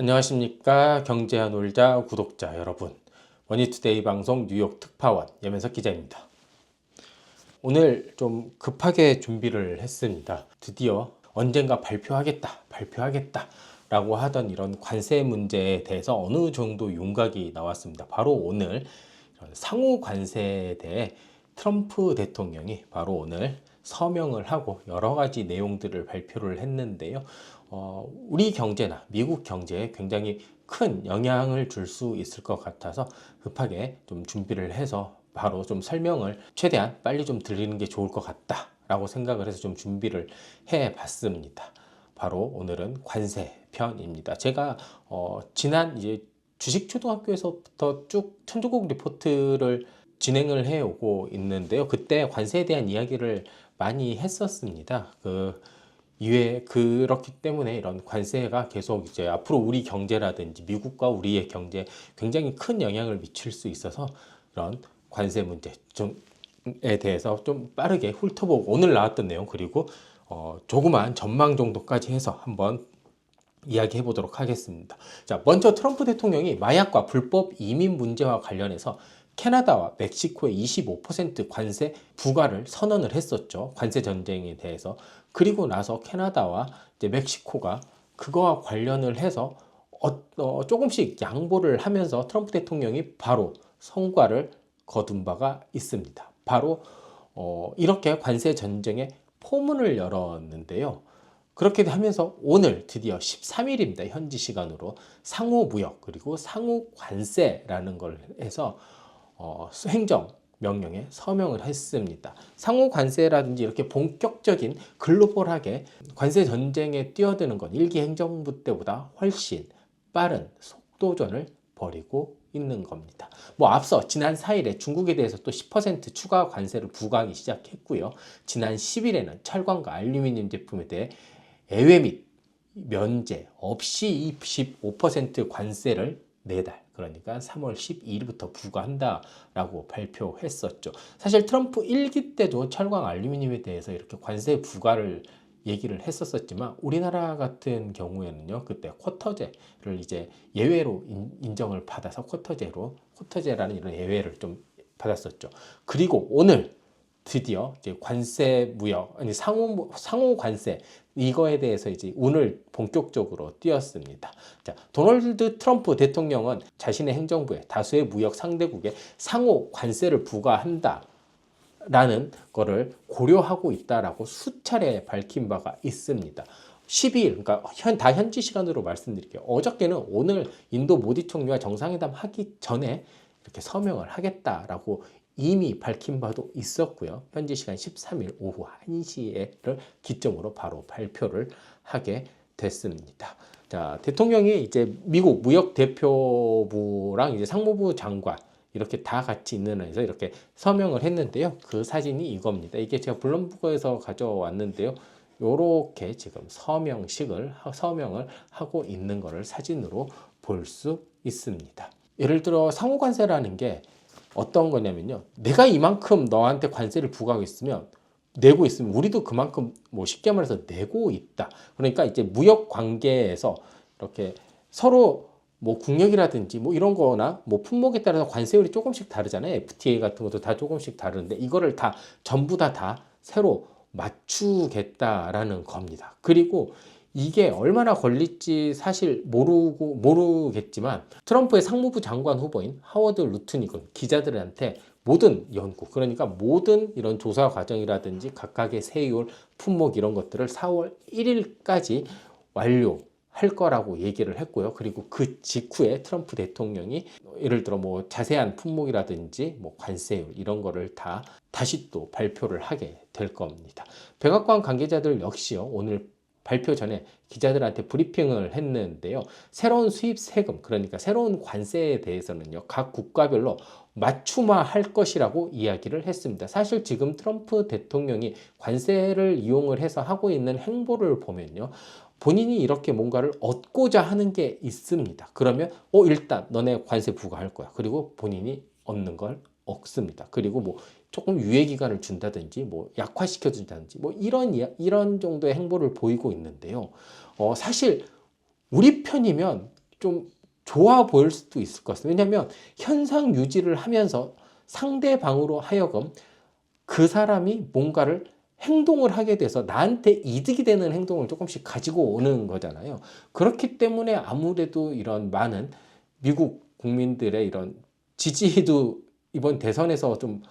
안녕하십니까. 경제와 놀자 구독자 여러분. 머니투데이 방송 뉴욕 특파원 예면석 기자입니다. 오늘 좀 급하게 준비를 했습니다. 드디어 언젠가 발표하겠다 발표하겠다 라고 하던 이런 관세 문제에 대해서 어느 정도 윤곽이 나왔습니다. 바로 오늘 상호 관세에 대해 트럼프 대통령이 바로 오늘 서명을 하고 여러 가지 내용들을 발표를 했는데요. 어, 우리 경제나 미국 경제에 굉장히 큰 영향을 줄 수 있을 것 같아서 급하게 좀 준비를 해서 바로 좀 설명을 최대한 빨리 좀 드리는 게 좋을 것 같다 라고 생각을 해서 좀 준비를 해 봤습니다. 바로 오늘은 관세 편입니다. 제가 어, 지난 이제 주식 초등학교에서부터 쭉 천조국 리포트를 진행을 해오고 있는데요. 그때 관세에 대한 이야기를 많이 했었습니다. 그 이외에 그렇기 때문에 이런 관세가 계속 이제 앞으로 우리 경제라든지 미국과 우리의 경제에 굉장히 큰 영향을 미칠 수 있어서 이런 관세 문제 좀에 대해서 좀 빠르게 훑어보고 오늘 나왔던 내용 그리고 어, 조그만 전망 정도까지 해서 한번 이야기해 보도록 하겠습니다. 자, 먼저 트럼프 대통령이 마약과 불법 이민 문제와 관련해서 캐나다와 멕시코의 25% 관세 부과를 선언을 했었죠. 관세 전쟁에 대해서. 그리고 나서 캐나다와 이제 멕시코가 그거와 관련을 해서 어, 어, 조금씩 양보를 하면서 트럼프 대통령이 바로 성과를 거둔 바가 있습니다. 바로 어, 이렇게 관세 전쟁의 포문을 열었는데요. 그렇게 하면서 오늘 드디어 13일입니다. 현지 시간으로 상호 무역 그리고 상호 관세라는 걸 해서 어, 행정 명령에 서명을 했습니다. 상호 관세라든지 이렇게 본격적인 글로벌하게 관세 전쟁에 뛰어드는 건 일기 행정부 때보다 훨씬 빠른 속도전을 벌이고 있는 겁니다. 뭐 앞서 지난 4일에 중국에 대해서 또 10% 추가 관세를 부과하기 시작했고요. 지난 10일에는 철광과 알루미늄 제품에 대해 예외 및 면제 없이 25% 관세를 매달 그러니까 3월 12일부터 부과한다라고 발표했었죠. 사실 트럼프 1기 때도 철강 알루미늄에 대해서 이렇게 관세 부과를 얘기를 했었었지만 우리나라 같은 경우에는요 그때 쿼터제를 이제 예외로 인정을 받아서 쿼터제로 쿼터제라는 이런 예외를 좀 받았었죠. 그리고 오늘 드디어 이제 관세 무역 아니 상호 상호 관세 이거에 대해서 이제 운을 본격적으로 띄었습니다. 자, 도널드 트럼프 대통령은 자신의 행정부에 다수의 무역 상대국에 상호 관세를 부과한다. 라는 거를 고려하고 있다라고 수차례 밝힌 바가 있습니다. 12일, 그러니까 현, 다 현지 시간으로 말씀드릴게요. 어저께는 오늘 인도 모디 총리와 정상회담 하기 전에 이렇게 서명을 하겠다라고 이미 밝힌 바도 있었고요. 현지 시간 13일 오후 1시를 기점으로 바로 발표를 하게 됐습니다. 자, 대통령이 이제 미국 무역 대표부랑 이제 상무부 장관 이렇게 다 같이 있는 안에서 이렇게 서명을 했는데요. 그 사진이 이겁니다. 이게 제가 블룸버그에서 가져왔는데요. 요렇게 지금 서명식을 서명을 하고 있는 것을 사진으로 볼 수 있습니다. 예를 들어 상호관세라는 게 어떤 거냐면요. 내가 이만큼 너한테 관세를 부과하겠으면 내고 있으면 우리도 그만큼 뭐 쉽게 말해서 내고 있다. 그러니까 이제 무역 관계에서 이렇게 서로 뭐 국력이라든지 뭐 이런 거나 뭐 품목에 따라서 관세율이 조금씩 다르잖아요. FTA 같은 것도 다 조금씩 다른데 이거를 다 전부 다다 새로 맞추겠다라는 겁니다. 그리고 이게 얼마나 걸릴지 사실 모르고 모르겠지만 트럼프의 상무부 장관 후보인 하워드 루트닉은 기자들한테 모든 연구 그러니까 모든 이런 조사 과정이라든지 각각의 세율 품목 이런 것들을 4월 1일까지 완료 할 거라고 얘기를 했고요. 그리고 그 직후에 트럼프 대통령이 예를 들어 뭐 자세한 품목이라든지 뭐 관세율 이런 거를 다 다시 또 발표를 하게 될 겁니다. 백악관 관계자들 역시요. 오늘 발표 전에 기자들한테 브리핑을 했는데요. 새로운 수입 세금, 그러니까 새로운 관세에 대해서는요, 각 국가별로 맞춤화 할 것이라고 이야기를 했습니다. 사실 지금 트럼프 대통령이 관세를 이용을 해서 하고 있는 행보를 보면요. 본인이 이렇게 뭔가를 얻고자 하는 게 있습니다. 그러면, 어, 일단 너네 관세 부과할 거야. 그리고 본인이 얻는 걸 없습니다. 그리고 뭐 조금 유예 기간을 준다든지 뭐 약화시켜 준다든지 뭐 이런 이런 정도의 행보를 보이고 있는데요. 어, 사실 우리 편이면 좀 좋아 보일 수도 있을 것 같습니다. 왜냐하면 현상 유지를 하면서 상대방으로 하여금 그 사람이 뭔가를 행동을 하게 돼서 나한테 이득이 되는 행동을 조금씩 가지고 오는 거잖아요. 그렇기 때문에 아무래도 이런 많은 미국 국민들의 이런 지지도 이번 대선에서 좀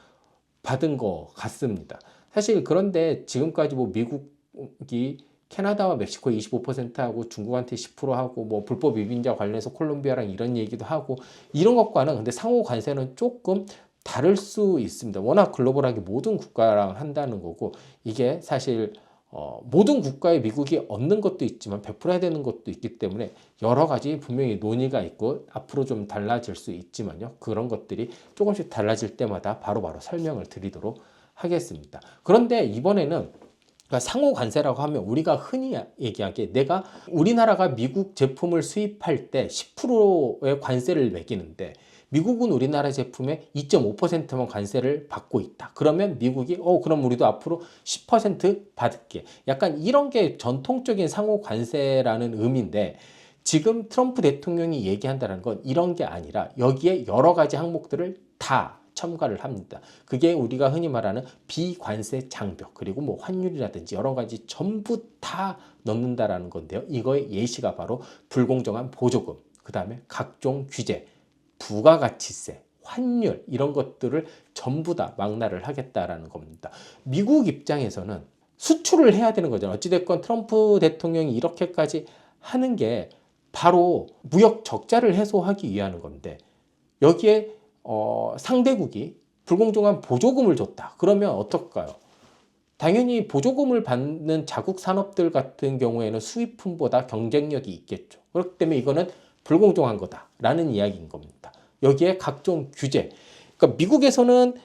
받은 것 같습니다. 사실 그런데 지금까지 뭐 미국이 캐나다와 멕시코 25%하고 중국한테 10% 하고 뭐 불법 이민자 관련해서 콜롬비아랑 이런 얘기도 하고 이런 것과는 근데 상호 관세는 조금 다를 수 있습니다. 워낙 글로벌하게 모든 국가랑 한다는 거고 이게 사실 어, 모든 국가에 미국이 얻는 것도 있지만 베풀어야 되는 것도 있기 때문에 여러 가지 분명히 논의가 있고 앞으로 좀 달라질 수 있지만요. 그런 것들이 조금씩 달라질 때마다 바로바로 바로 설명을 드리도록 하겠습니다. 그런데 이번에는 그러니까 상호 관세라고 하면 우리가 흔히 얘기하기에 내가 우리나라가 미국 제품을 수입할 때 10%의 관세를 매기는데 미국은 우리나라 제품에 2.5%만 관세를 받고 있다. 그러면 미국이 어 그럼 우리도 앞으로 10% 받을게. 약간 이런 게 전통적인 상호 관세라는 의미인데 지금 트럼프 대통령이 얘기한다는 건 이런 게 아니라 여기에 여러 가지 항목들을 다 첨가를 합니다. 그게 우리가 흔히 말하는 비관세 장벽 그리고 뭐 환율이라든지 여러 가지 전부 다 넣는다라는 건데요. 이거의 예시가 바로 불공정한 보조금, 그 다음에 각종 규제, 부가가치세, 환율 이런 것들을 전부 다 망라를 하겠다라는 겁니다. 미국 입장에서는 수출을 해야 되는 거죠. 어찌됐건 트럼프 대통령이 이렇게까지 하는 게 바로 무역 적자를 해소하기 위한 건데 여기에 어, 상대국이 불공정한 보조금을 줬다. 그러면 어떨까요? 당연히 보조금을 받는 자국 산업들 같은 경우에는 수입품보다 경쟁력이 있겠죠. 그렇기 때문에 이거는 불공정한 거다라는 이야기인 겁니다. 여기에 각종 규제. 그러니까 미국에서는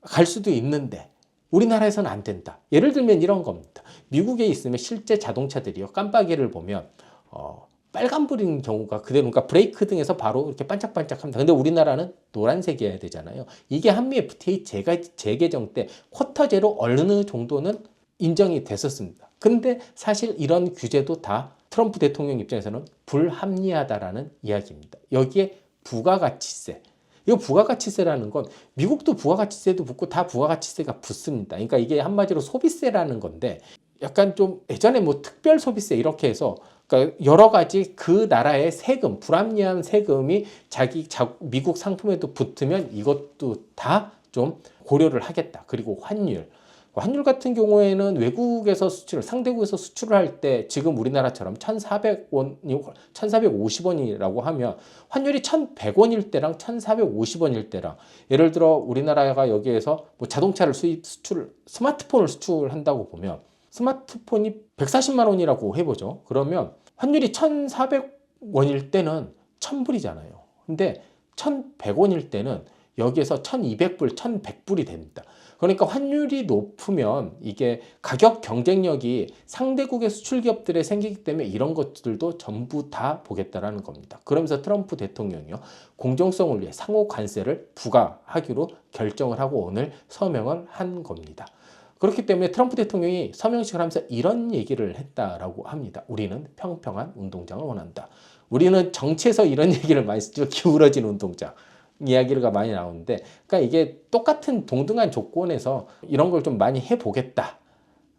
갈 수도 있는데 우리나라에서는 안 된다. 예를 들면 이런 겁니다. 미국에 있으면 실제 자동차들이요. 깜빡이를 보면 어, 빨간불인 경우가 그대로 그러니까 브레이크 등에서 바로 이렇게 반짝반짝합니다. 근데 우리나라는 노란색이어야 되잖아요. 이게 한미 FTA 재가, 재개정 때 쿼터 제로 어느 정도는 인정이 됐었습니다. 근데 사실 이런 규제도 다 트럼프 대통령 입장에서는 불합리하다라는 이야기입니다. 여기에 부가가치세. 이거 부가가치세라는 건 미국도 부가가치세도 붙고 다 부가가치세가 붙습니다. 그러니까 이게 한마디로 소비세라는 건데 약간 좀 예전에 뭐 특별 소비세 이렇게 해서 그러니까 여러 가지 그 나라의 세금, 불합리한 세금이 자기 미국 상품에도 붙으면 이것도 다 좀 고려를 하겠다. 그리고 환율. 환율 같은 경우에는 외국에서 수출을 상대국에서 수출을 할 때 지금 우리나라처럼 1,400원이 1,450원이라고 하면 환율이 1,100원일 때랑 1,450원일 때랑 예를 들어 우리나라가 여기에서 뭐 자동차를 수입 수출 스마트폰을 수출한다고 보면 스마트폰이 140만 원이라고 해 보죠. 그러면 환율이 1,400원일 때는 1,000불이잖아요. 근데 1,100원일 때는 여기에서 1,200불, 1,100불이 됩니다. 그러니까 환율이 높으면 이게 가격 경쟁력이 상대국의 수출 기업들에 생기기 때문에 이런 것들도 전부 다 보겠다라는 겁니다. 그러면서 트럼프 대통령이요. 공정성을 위해 상호 관세를 부과하기로 결정을 하고 오늘 서명을 한 겁니다. 그렇기 때문에 트럼프 대통령이 서명식을 하면서 이런 얘기를 했다라고 합니다. 우리는 평평한 운동장을 원한다. 우리는 정치에서 이런 얘기를 많이 쓰죠. 기울어진 운동장. 이야기가 많이 나오는데, 그러니까 이게 똑같은 동등한 조건에서 이런 걸 좀 많이 해보겠다.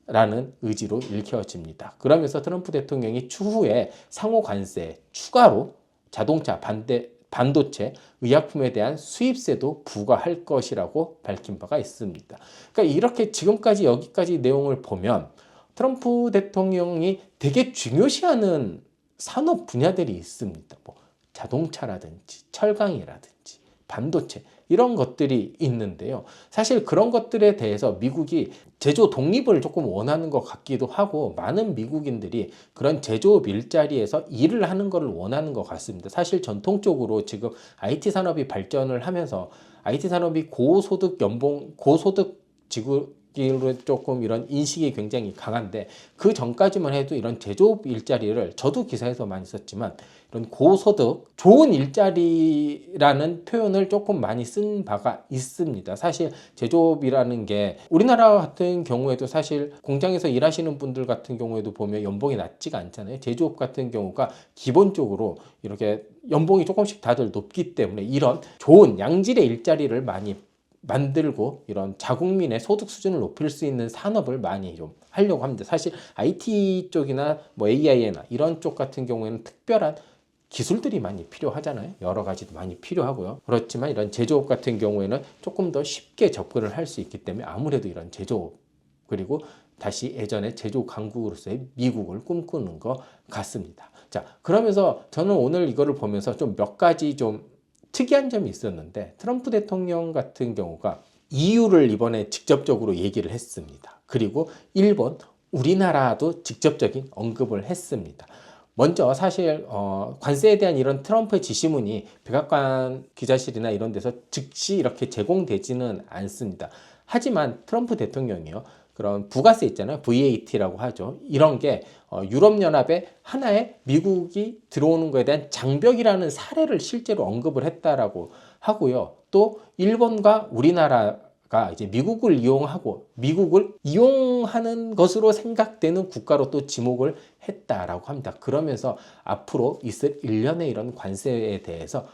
라는 의지로 읽혀집니다. 그러면서 트럼프 대통령이 추후에 상호 관세 추가로 자동차 반대 반도체, 의약품에 대한 수입세도 부과할 것이라고 밝힌 바가 있습니다. 그러니까 이렇게 지금까지 여기까지 내용을 보면 트럼프 대통령이 되게 중요시하는 산업 분야들이 있습니다. 뭐 자동차라든지 철강이라든지 반도체 이런 것들이 있는데요. 사실 그런 것들에 대해서 미국이 제조 독립을 조금 원하는 것 같기도 하고 많은 미국인들이 그런 제조업 일자리에서 일을 하는 것을 원하는 것 같습니다. 사실 전통적으로 지금 IT 산업이 발전을 하면서 IT 산업이 고소득 연봉, 고소득 지구 기로 조금 이런 인식이 굉장히 강한데 그 전까지만 해도 이런 제조업 일자리를 저도 기사에서 많이 썼지만 이런 고소득 좋은 일자리라는 표현을 조금 많이 쓴 바가 있습니다. 사실 제조업이라는 게 우리나라 같은 경우에도 사실 공장에서 일하시는 분들 같은 경우에도 보면 연봉이 낮지가 않잖아요. 제조업 같은 경우가 기본적으로 이렇게 연봉이 조금씩 다들 높기 때문에 이런 좋은 양질의 일자리를 많이 만들고 이런 자국민의 소득 수준을 높일 수 있는 산업을 많이 좀 하려고 합니다. 사실 IT 쪽이나 뭐 AI나 이런 쪽 같은 경우에는 특별한 기술들이 많이 필요하잖아요. 여러 가지도 많이 필요하고요. 그렇지만 이런 제조업 같은 경우에는 조금 더 쉽게 접근을 할 수 있기 때문에 아무래도 이런 제조업 그리고 다시 예전에 제조 강국으로서의 미국을 꿈꾸는 것 같습니다. 자, 그러면서 저는 오늘 이거를 보면서 좀 몇 가지 좀 특이한 점이 있었는데 트럼프 대통령 같은 경우가 EU를 이번에 직접적으로 얘기를 했습니다. 그리고 일본, 우리나라도 직접적인 언급을 했습니다. 먼저 사실 어, 관세에 대한 이런 트럼프의 지시문이 백악관 기자실이나 이런 데서 즉시 이렇게 제공되지는 않습니다. 하지만 트럼프 대통령이요. 그런 부가세 있잖아요. VAT라고 하죠. 이런 게 어, 유럽연합에 하나의 미국이 들어오는 것에 대한 장벽이라는 사례를 실제로 언급을 했다라고 하고요. 또 일본과 우리나라가 이제 미국을 이용하고 미국을 이용하는 것으로 생각되는 국가로 또 지목을 했다라고 합니다. 그러면서 앞으로 있을 일련의 이런 관세에 대해서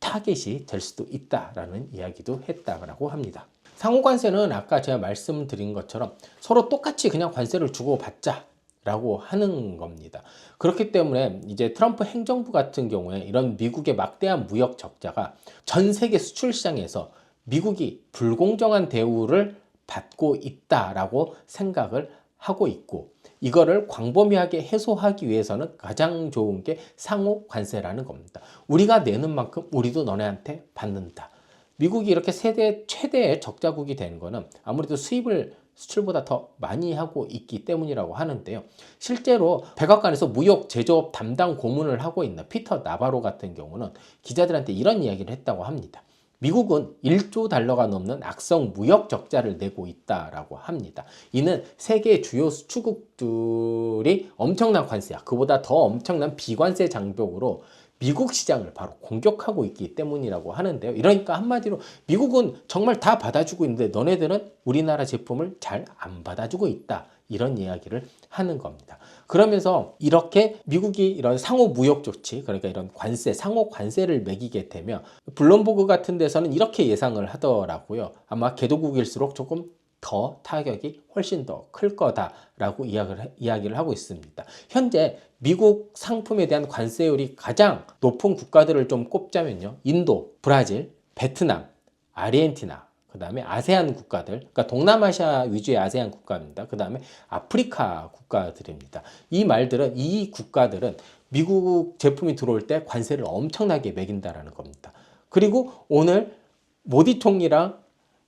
타겟이 될 수도 있다라는 이야기도 했다라고 합니다. 상호 관세는 아까 제가 말씀드린 것처럼 서로 똑같이 그냥 관세를 주고 받자. 라고 하는 겁니다. 그렇기 때문에 이제 트럼프 행정부 같은 경우에 이런 미국의 막대한 무역 적자가 전 세계 수출 시장에서 미국이 불공정한 대우를 받고 있다라고 생각을 하고 있고 이거를 광범위하게 해소하기 위해서는 가장 좋은 게 상호 관세라는 겁니다. 우리가 내는 만큼 우리도 너네한테 받는다. 미국이 이렇게 세계 최대의 적자국이 되는 거는 아무래도 수입을 수출보다 더 많이 하고 있기 때문이라고 하는데요. 실제로 백악관에서 무역 제조업 담당 고문을 하고 있는 피터 나바로 같은 경우는 기자들한테 이런 이야기를 했다고 합니다. 미국은 1조 달러가 넘는 악성 무역 적자를 내고 있다라고 합니다. 이는 세계 주요 수출국들이 엄청난 관세야. 그보다 더 엄청난 비관세 장벽으로 미국 시장을 바로 공격하고 있기 때문이라고 하는데요. 이러니까 한마디로 미국은 정말 다 받아주고 있는데 너네들은 우리나라 제품을 잘 안 받아주고 있다. 이런 이야기를 하는 겁니다. 그러면서 이렇게 미국이 이런 상호 무역 조치, 그러니까 이런 관세, 상호 관세를 매기게 되면 블룸버그 같은 데서는 이렇게 예상을 하더라고요. 아마 개도국일수록 조금 더 타격이 훨씬 더 클 거다라고 이야기를, 이야기를 하고 있습니다. 현재 미국 상품에 대한 관세율이 가장 높은 국가들을 좀 꼽자면요. 인도, 브라질, 베트남, 아르헨티나, 그 다음에 아세안 국가들, 그러니까 동남아시아 위주의 아세안 국가입니다. 그 다음에 아프리카 국가들입니다. 이 말들은, 이 국가들은 미국 제품이 들어올 때 관세를 엄청나게 매긴다라는 겁니다. 그리고 오늘 모디 총리랑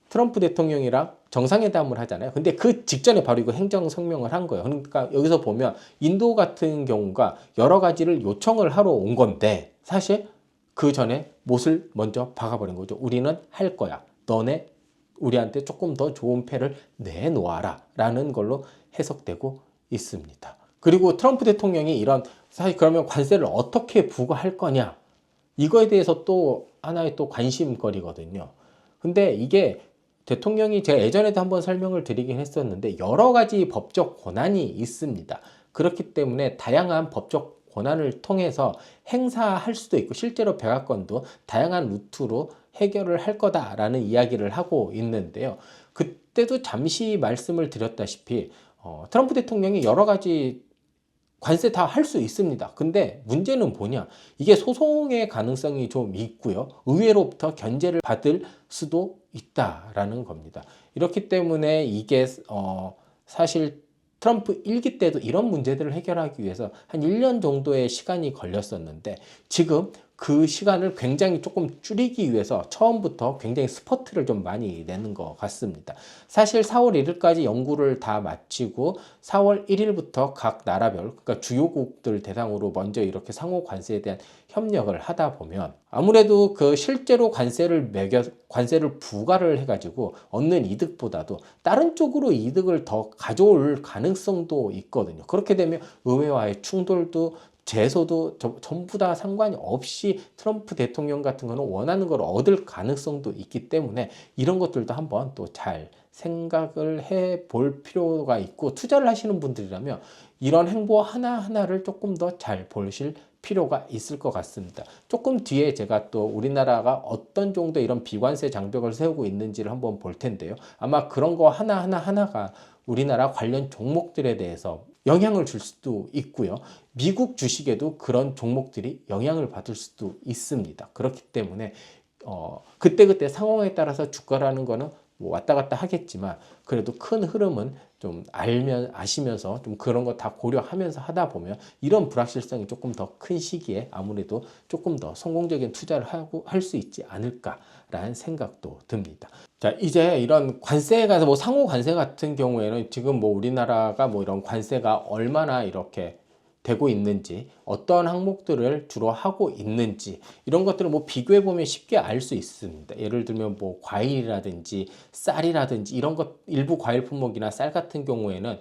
트럼프 대통령이랑 정상회담을 하잖아요. 근데 그 직전에 바로 이거 행정 성명을 한 거예요. 그러니까 여기서 보면 인도 같은 경우가 여러 가지를 요청을 하러 온 건데 사실 그 전에 못을 먼저 박아버린 거죠. 우리는 할 거야. 너네 우리한테 조금 더 좋은 패를 내놓아라. 라는 걸로 해석되고 있습니다. 그리고 트럼프 대통령이 이런 사실 그러면 관세를 어떻게 부과할 거냐. 이거에 대해서 또 하나의 또 관심거리거든요. 근데 이게 대통령이 제가 예전에도 한번 설명을 드리긴 했었는데 여러 가지 법적 권한이 있습니다. 그렇기 때문에 다양한 법적 권한을 통해서 행사할 수도 있고 실제로 백악관도 다양한 루트로 해결을 할 거다라는 이야기를 하고 있는데요. 그때도 잠시 말씀을 드렸다시피 어, 트럼프 대통령이 여러 가지 관세 다 할 수 있습니다. 근데 문제는 뭐냐? 이게 소송의 가능성이 좀 있고요. 의회로부터 견제를 받을 수도 있다라는 겁니다. 이렇기 때문에 이게 어 사실 트럼프 일기 때도 이런 문제들을 해결하기 위해서 한 1년 정도의 시간이 걸렸었는데 지금 그 시간을 굉장히 조금 줄이기 위해서 처음부터 굉장히 스퍼트를 좀 많이 내는 것 같습니다. 사실 4월 1일까지 연구를 다 마치고 4월 1일부터 각 나라별, 그러니까 주요국들 대상으로 먼저 이렇게 상호 관세에 대한 협력을 하다 보면 아무래도 그 실제로 관세를 매겨 관세를 부과를 해가지고 얻는 이득보다도 다른 쪽으로 이득을 더 가져올 가능성도 있거든요. 그렇게 되면 의회와의 충돌도 제소도 전부 다 상관이 없이 트럼프 대통령 같은 거는 원하는 걸 얻을 가능성도 있기 때문에 이런 것들도 한번 또 잘 생각을 해 볼 필요가 있고 투자를 하시는 분들이라면 이런 행보 하나하나를 조금 더 잘 보실 필요가 있을 것 같습니다. 조금 뒤에 제가 또 우리나라가 어떤 정도 이런 비관세 장벽을 세우고 있는지를 한번 볼 텐데요. 아마 그런 거 하나하나 하나가 우리나라 관련 종목들에 대해서 영향을 줄 수도 있고요. 미국 주식에도 그런 종목들이 영향을 받을 수도 있습니다. 그렇기 때문에 어, 그때그때 상황에 따라서 주가라는 거는 뭐 왔다 갔다 하겠지만 그래도 큰 흐름은 좀 알면 아시면서 좀 그런 거 다 고려하면서 하다 보면 이런 불확실성이 조금 더 큰 시기에 아무래도 조금 더 성공적인 투자를 하고 할 수 있지 않을까라는 생각도 듭니다. 자 이제 이런 관세가 뭐 상호 관세 같은 경우에는 지금 뭐 우리나라가 뭐 이런 관세가 얼마나 이렇게 되고 있는지 어떤 항목들을 주로 하고 있는지 이런 것들을 뭐 비교해 보면 쉽게 알 수 있습니다. 예를 들면 뭐 과일이라든지 쌀이라든지 이런 것 일부 과일 품목이나 쌀 같은 경우에는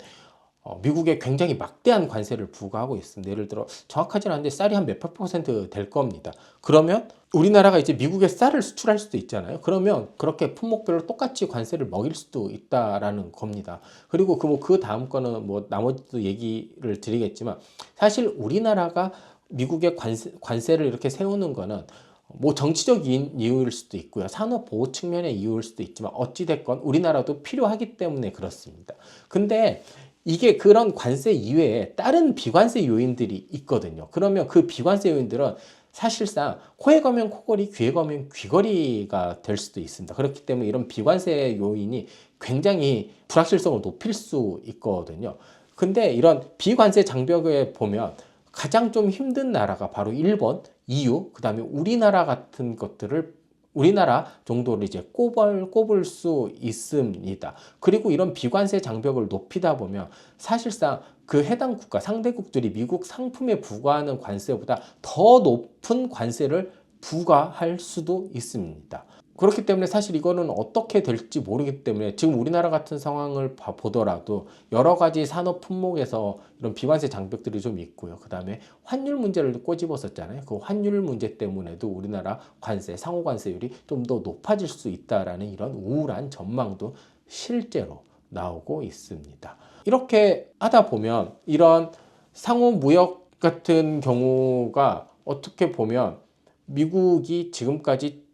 어, 미국에 굉장히 막대한 관세를 부과하고 있습니다. 예를 들어 정확하지는 않은데 쌀이 한 몇백 퍼센트 될 겁니다. 그러면 우리나라가 이제 미국에 쌀을 수출할 수도 있잖아요. 그러면 그렇게 품목별로 똑같이 관세를 먹일 수도 있다라는 겁니다. 그리고 그 뭐 그 다음 거는 뭐 나머지도 얘기를 드리겠지만 사실 우리나라가 미국의 관세, 관세를 이렇게 세우는 거는 뭐 정치적인 이유일 수도 있고요. 산업 보호 측면의 이유일 수도 있지만 어찌 됐건 우리나라도 필요하기 때문에 그렇습니다. 근데 이게 그런 관세 이외에 다른 비관세 요인들이 있거든요. 그러면 그 비관세 요인들은 사실상 코에 가면 코걸이, 귀에 가면 귀걸이가 될 수도 있습니다. 그렇기 때문에 이런 비관세 요인이 굉장히 불확실성을 높일 수 있거든요. 근데 이런 비관세 장벽에 보면 가장 좀 힘든 나라가 바로 일본, EU, 그 다음에 우리나라 같은 것들을 우리나라 정도를 이제 꼽을, 꼽을 수 있습니다. 그리고 이런 비관세 장벽을 높이다 보면 사실상 그 해당 국가, 상대국들이 미국 상품에 부과하는 관세보다 더 높은 관세를 부과할 수도 있습니다. 그렇기 때문에 사실 이거는 어떻게 될지 모르기 때문에 지금 우리나라 같은 상황을 보더라도 여러 가지 산업 품목에서 이런 비관세 장벽들이 좀 있고요. 그 다음에 환율 문제를 꼬집었었잖아요. 그 환율 문제 때문에도 우리나라 관세, 상호 관세율이 좀 더 높아질 수 있다라는 이런 우울한 전망도 실제로 나오고 있습니다. 이렇게 하다 보면 이런 상호 무역 같은 경우가 어떻게 보면 미국이 지금까지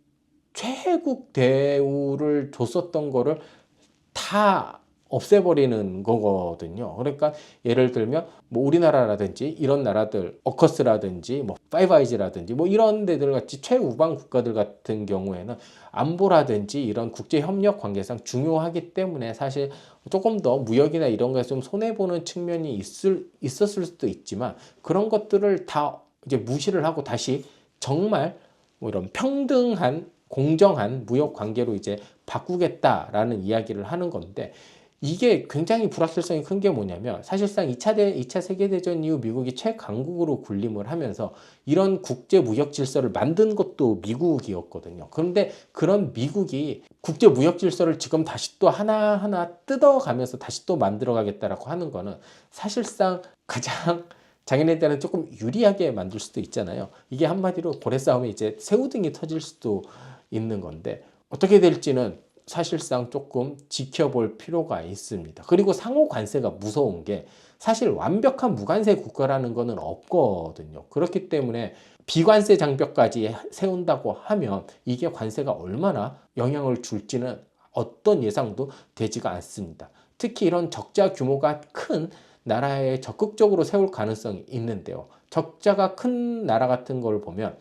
최국 대우를 줬었던 거를 다 없애버리는 거거든요. 그러니까 예를 들면 뭐 우리나라라든지 이런 나라들 어커스라든지 뭐 파이브아이즈라든지 뭐 이런 데들 같이 최우방 국가들 같은 경우에는 안보라든지 이런 국제 협력 관계상 중요하기 때문에 사실 조금 더 무역이나 이런 거에 좀 손해 보는 측면이 있을 있었을 수도 있지만 그런 것들을 다 이제 무시를 하고 다시 정말 뭐 이런 평등한 공정한 무역 관계로 이제 바꾸겠다라는 이야기를 하는 건데 이게 굉장히 불확실성이 큰 게 뭐냐면 사실상 2차 대 2차 세계 대전 이후 미국이 최강국으로 군림을 하면서 이런 국제 무역 질서를 만든 것도 미국이었거든요. 그런데 그런 미국이 국제 무역 질서를 지금 다시 또 하나하나 뜯어가면서 다시 또 만들어 가겠다라고 하는 거는 사실상 가장 자기네들은 조금 유리하게 만들 수도 있잖아요. 이게 한마디로 고래 싸움에 이제 새우등이 터질 수도 있는 건데 어떻게 될지는 사실상 조금 지켜볼 필요가 있습니다. 그리고 상호 관세가 무서운 게 사실 완벽한 무관세 국가라는 거는 없거든요. 그렇기 때문에 비관세 장벽까지 세운다고 하면 이게 관세가 얼마나 영향을 줄지는 어떤 예상도 되지가 않습니다. 특히 이런 적자 규모가 큰 나라에 적극적으로 세울 가능성이 있는데요. 적자가 큰 나라 같은 걸 보면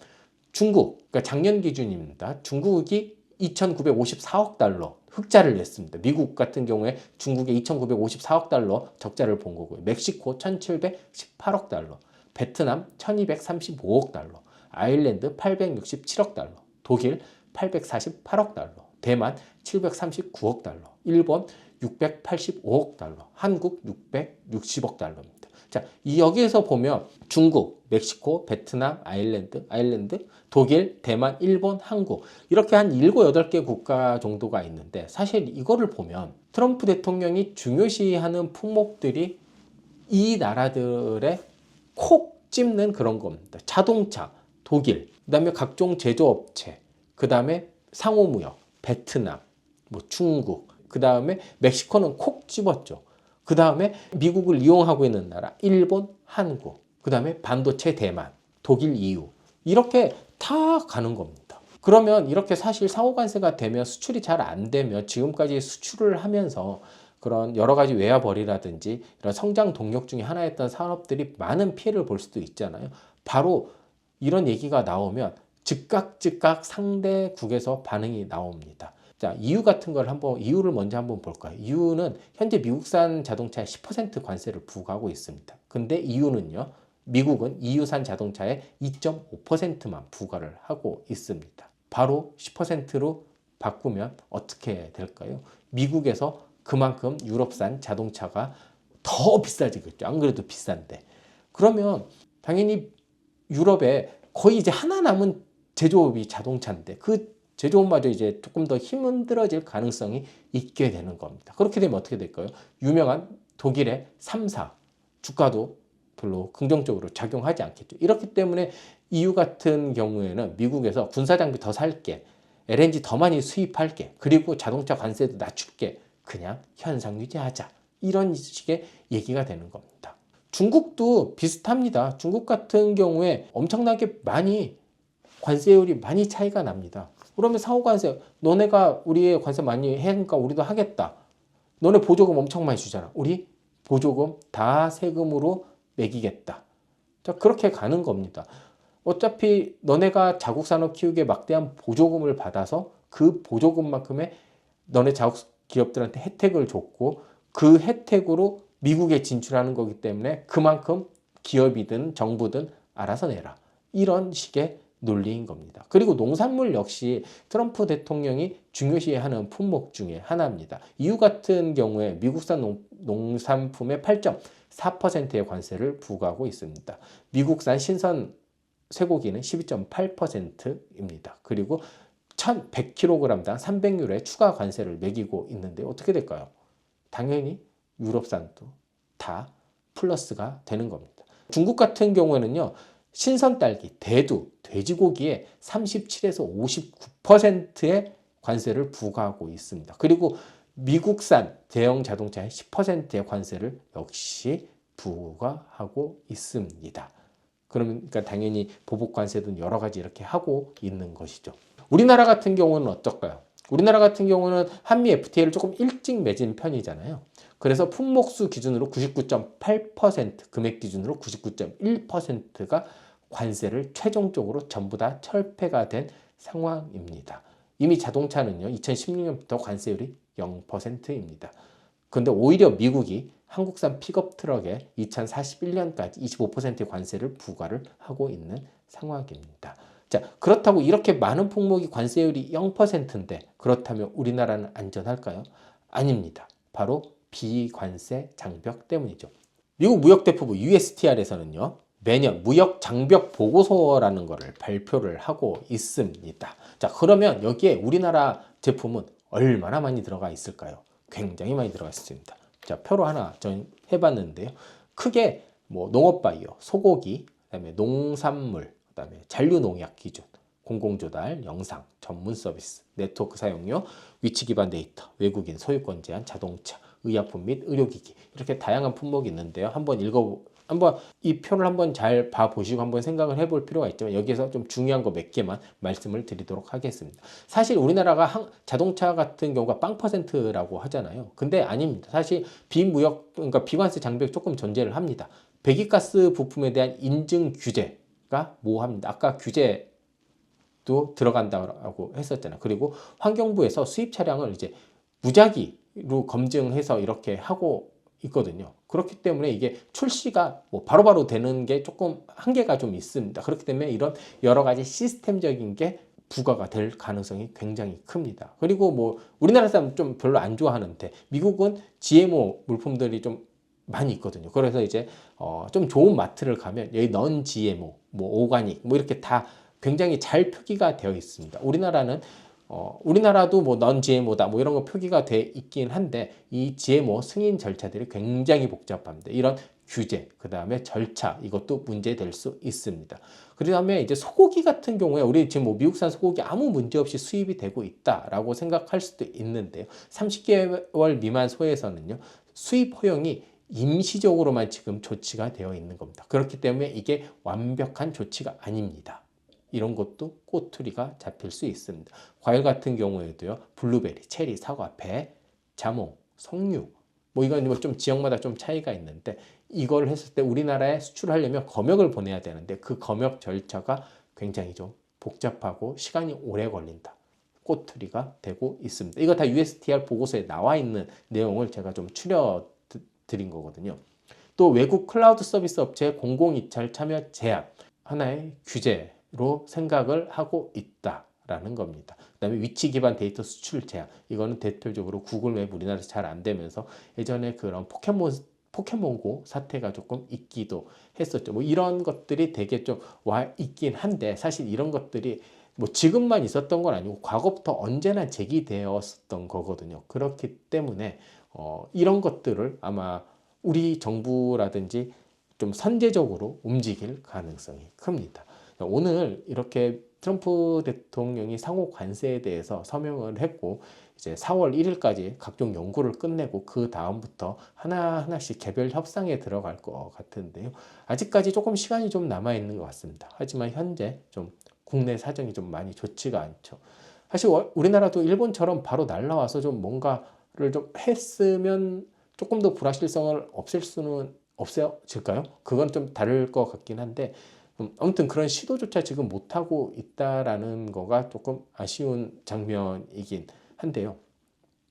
중국, 그러니까 작년 기준입니다. 중국이 2,954억 달러 흑자를 냈습니다. 미국 같은 경우에 중국에 2,954억 달러 적자를 본 거고요. 멕시코 1,718억 달러, 베트남 1,235억 달러, 아일랜드 867억 달러, 독일 848억 달러, 대만 739억 달러, 일본 685억 달러, 한국 660억 달러입니다. 자, 이 여기에서 보면 중국, 멕시코, 베트남, 아일랜드, 아일랜드, 독일, 대만, 일본, 한국 이렇게 한 7, 8개 국가 정도가 있는데 사실 이거를 보면 트럼프 대통령이 중요시하는 품목들이 이 나라들의 콕 찝는 그런 겁니다. 자동차, 독일, 그 다음에 각종 제조업체, 그 다음에 상호무역, 베트남, 뭐 중국, 그 다음에 멕시코는 콕 집었죠. 그 다음에 미국을 이용하고 있는 나라, 일본, 한국, 그 다음에 반도체 대만, 독일, EU. 이렇게 다 가는 겁니다. 그러면 이렇게 사실 상호관세가 되면 수출이 잘 안 되면 지금까지 수출을 하면서 그런 여러 가지 외화벌이라든지 이런 성장 동력 중에 하나였던 산업들이 많은 피해를 볼 수도 있잖아요. 바로 이런 얘기가 나오면 즉각 즉각 상대국에서 반응이 나옵니다. 자, 이유 같은 걸 한번 이유를 먼저 한번 볼까요? 이유는 현재 미국산 자동차에 10% 관세를 부과하고 있습니다. 근데 이유는요. 미국은 EU산 자동차에 2.5%만 부과를 하고 있습니다. 바로 10%로 바꾸면 어떻게 될까요? 미국에서 그만큼 유럽산 자동차가 더 비싸지겠죠. 안 그래도 비싼데. 그러면 당연히 유럽에 거의 이제 하나 남은 제조업이 자동차인데 그 제조업마저 이제 조금 더 힘들어질 가능성이 있게 되는 겁니다. 그렇게 되면 어떻게 될까요? 유명한 독일의 3사 주가도 별로 긍정적으로 작용하지 않겠죠. 이렇기 때문에 EU 같은 경우에는 미국에서 군사 장비 더 살게, LNG 더 많이 수입할게, 그리고 자동차 관세도 낮출게, 그냥 현상 유지하자. 이런 식의 얘기가 되는 겁니다. 중국도 비슷합니다. 중국 같은 경우에 엄청나게 많이 관세율이 많이 차이가 납니다. 그러면 상호관세, 너네가 우리의 관세 많이 해니까 우리도 하겠다. 너네 보조금 엄청 많이 주잖아. 우리 보조금 다 세금으로 매기겠다. 자, 그렇게 가는 겁니다. 어차피 너네가 자국 산업 키우기에 막대한 보조금을 받아서 그 보조금만큼의 너네 자국 기업들한테 혜택을 줬고 그 혜택으로 미국에 진출하는 거기 때문에 그만큼 기업이든 정부든 알아서 내라. 이런 식의 논리인 겁니다. 그리고 농산물 역시 트럼프 대통령이 중요시하는 품목 중에 하나입니다. EU 같은 경우에 미국산 농, 농산품의 8.4%의 관세를 부과하고 있습니다. 미국산 신선 쇠고기는 12.8%입니다. 그리고 1,100kg당 300유로의 추가 관세를 매기고 있는데 어떻게 될까요? 당연히 유럽산도 다 플러스가 되는 겁니다. 중국 같은 경우에는요. 신선 딸기, 대두, 돼지고기에 37에서 59%의 관세를 부과하고 있습니다. 그리고 미국산 대형 자동차에 10%의 관세를 역시 부과하고 있습니다. 그러니까 당연히 보복 관세든 여러 가지 이렇게 하고 있는 것이죠. 우리나라 같은 경우는 어떨까요? 우리나라 같은 경우는 한미 FTA를 조금 일찍 맺은 편이잖아요. 그래서 품목수 기준으로 99.8%, 금액 기준으로 99.1%가 관세를 최종적으로 전부 다 철폐가 된 상황입니다. 이미 자동차는요, 2016년부터 관세율이 0%입니다. 그런데 오히려 미국이 한국산 픽업 트럭에 2041년까지 25%의 관세를 부과를 하고 있는 상황입니다. 자, 그렇다고 이렇게 많은 품목이 관세율이 0%인데 그렇다면 우리나라는 안전할까요? 아닙니다. 바로 비관세 장벽 때문이죠. 미국 무역대표부 USTR에서는요. 매년 무역 장벽 보고서라는 것을 발표를 하고 있습니다. 자, 그러면 여기에 우리나라 제품은 얼마나 많이 들어가 있을까요? 굉장히 많이 들어가 있습니다. 자, 표로 하나 전 해봤는데요. 크게 뭐 농업바이오, 소고기, 그다음에 농산물, 그다음에 잔류농약 기준, 공공조달, 영상, 전문 서비스, 네트워크 사용료, 위치 기반 데이터, 외국인 소유권 제한, 자동차, 의약품 및 의료기기 이렇게 다양한 품목이 있는데요. 한번 읽어 한번 이 표를 한번 잘 봐보시고 한번 생각을 해볼 필요가 있지만 여기에서 좀 중요한 거 몇 개만 말씀을 드리도록 하겠습니다. 사실 우리나라가 한, 자동차 같은 경우가 빵 퍼센트라고 하잖아요. 근데 아닙니다. 사실 비무역 그러니까 비관세 장벽 조금 존재를 합니다. 배기가스 부품에 대한 인증 규제가 모호합니다. 아까 규제 도 들어간다고 했었잖아요. 그리고 환경부에서 수입 차량을 이제 무작위로 검증해서 이렇게 하고 있거든요. 그렇기 때문에 이게 출시가 뭐 바로바로 되는 게 조금 한계가 좀 있습니다. 그렇기 때문에 이런 여러 가지 시스템적인 게 부과가 될 가능성이 굉장히 큽니다. 그리고 뭐 우리나라 사람 좀 별로 안 좋아하는데 미국은 GMO 물품들이 좀 많이 있거든요. 그래서 이제 어 좀 좋은 마트를 가면 여기 넌 GMO, 뭐 오가닉 뭐 이렇게 다 굉장히 잘 표기가 되어 있습니다. 우리나라는 어, 우리나라도 뭐넌 GMO다 뭐 이런 거 표기가 돼 있긴 한데 이 GMO 승인 절차들이 굉장히 복잡합니다. 이런 규제, 그 다음에 절차 이것도 문제될 수 있습니다. 그 다음에 이제 소고기 같은 경우에 우리 지금 뭐 미국산 소고기 아무 문제 없이 수입이 되고 있다라고 생각할 수도 있는데요. 30개월 미만 소에서는요 수입 허용이 임시적으로만 지금 조치가 되어 있는 겁니다. 그렇기 때문에 이게 완벽한 조치가 아닙니다. 이런 것도 꼬투리가 잡힐 수 있습니다. 과일 같은 경우에도요, 블루베리, 체리, 사과, 배, 자몽, 석류, 뭐 이건 뭐좀 지역마다 좀 차이가 있는데 이걸 했을 때 우리나라에 수출하려면 검역을 보내야 되는데 그 검역 절차가 굉장히 좀 복잡하고 시간이 오래 걸린다. 꼬투리가 되고 있습니다. 이거 다 USTR 보고서에 나와 있는 내용을 제가 좀 추려 드린 거거든요. 또 외국 클라우드 서비스 업체 공공 입찰 참여 제한 하나의 규제 로 생각을 하고 있다라는 겁니다. 그다음에 위치 기반 데이터 수출 제한 이거는 대표적으로 구글 맵 우리나라에서 잘 안 되면서 예전에 그런 포켓몬 포켓몬고 사태가 조금 있기도 했었죠. 뭐 이런 것들이 되게 좀 와 있긴 한데 사실 이런 것들이 뭐 지금만 있었던 건 아니고 과거부터 언제나 제기되었었던 거거든요. 그렇기 때문에 어, 이런 것들을 아마 우리 정부라든지 좀 선제적으로 움직일 가능성이 큽니다. 오늘 이렇게 트럼프 대통령이 상호 관세에 대해서 서명을 했고 이제 4월 1일까지 각종 연구를 끝내고 그 다음부터 하나하나씩 개별 협상에 들어갈 것 같은데요. 아직까지 조금 시간이 좀 남아 있는 것 같습니다. 하지만 현재 좀 국내 사정이 좀 많이 좋지가 않죠. 사실 우리나라도 일본처럼 바로 날라와서 좀 뭔가를 좀 했으면 조금 더 불확실성을 없앨 수는 없어질까요? 그건 좀 다를 것 같긴 한데 음, 아무튼 그런 시도조차 지금 못하고 있다라는 거가 조금 아쉬운 장면이긴 한데요.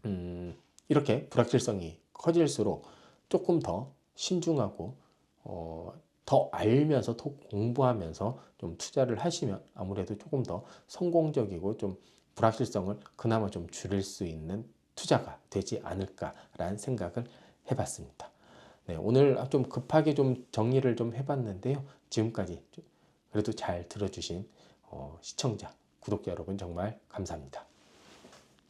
음, 이렇게 불확실성이 커질수록 조금 더 신중하고 어, 더 알면서 더 공부하면서 좀 투자를 하시면 아무래도 조금 더 성공적이고 좀 불확실성을 그나마 좀 줄일 수 있는 투자가 되지 않을까라는 생각을 해봤습니다. 네, 오늘 좀 급하게 좀 정리를 좀 해봤는데요. 지금까지 그래도 잘 들어주신 어, 시청자, 구독자 여러분 정말 감사합니다.